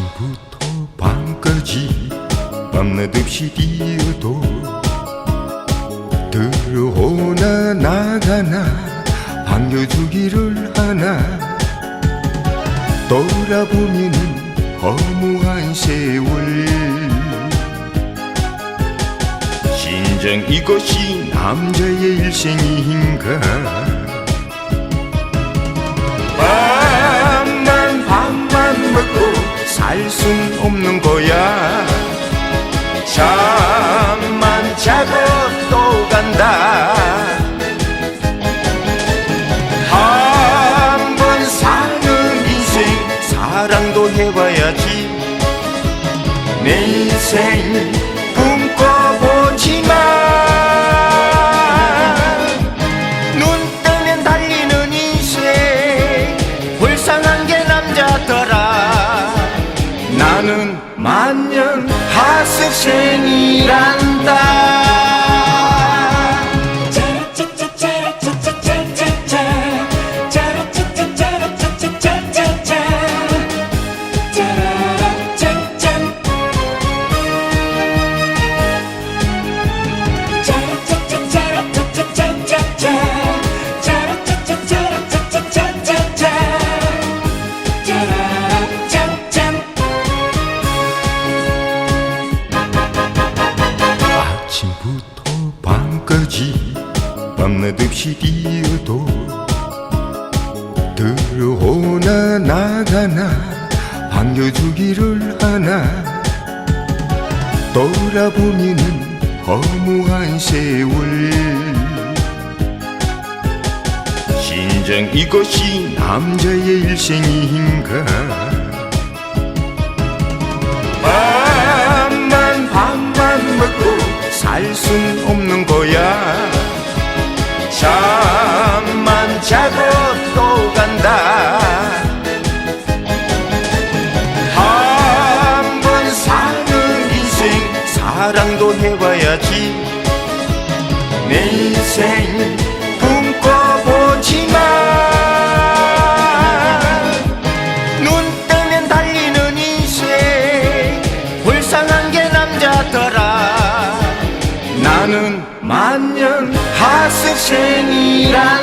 아침부터 밤까지 밤낮없이 뛰어도 들어오나 나가나 반겨주기를 하나 돌아보면 허무한 세월. 진정 이것이 남자의 일생인가? 살순 없는 거야. 잠만 자고 또 간다. 한 번 사는 인생 사랑도 해봐야지. 내 인생 하숙생이란다 아침부터 밤까지 밤낮 없이 뛰어도 들어오나 나가나 반겨주기를 하나. 돌아보면은 허무한 세월. 진정 이것이 남자의 일생인가 살순 없는 거야. 잠만 자고 또 간다. 한 번 사는 인생 사랑도 해봐야지. 내 인생 나